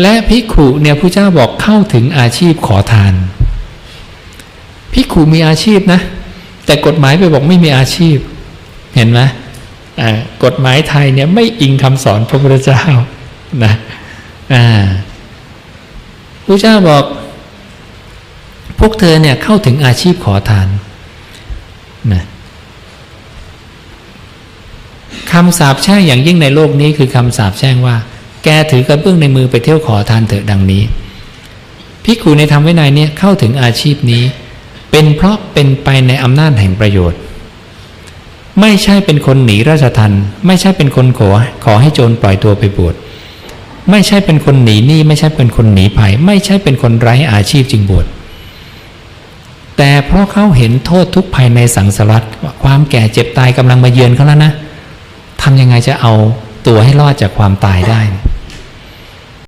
และภิกขุเนี่ยผู้เจ้าบอกเข้าถึงอาชีพขอทานภิกขุมีอาชีพนะ แต่กฎหมายไปบอกไม่มีอาชีพ เห็นไหมกฎหมายไทยเนี่ยไม่อิงคำสอนพระพุทธเจ้านะอ่าพระเจ้าบอก พวกเธอเนี่ยเข้าถึงอาชีพขอทานนะคำสาปแช่งอย่างยิ่งในโลกนี้คือคำสาปแช่งว่า แกถือกระเบื้องในมือไปเที่ยวขอทานเถอะดังนี้พิกขุในธรรมวินัยเนี่ยเข้าถึงอาชีพนี้ เป็นเพราะเป็นไปในอำนาจแห่งประโยชน์ ไม่ใช่เป็นคนหนีราชทันไม่ใช่เป็นคนขอขอให้โจรปล่อยตัวไปบวชไม่ใช่เป็นคนหนีหนี้ไม่ใช่เป็นคนหนีภัย ไม่ใช่เป็นคนไร้อาชีพจึงบวชแต่เพราะเขาเห็นโทษทุกภัยในสังสารวัฏความแก่เจ็บตายกำลังมาเยือนเขาแล้วนะทำยังไงจะเอาตัวให้รอดจากความตายได้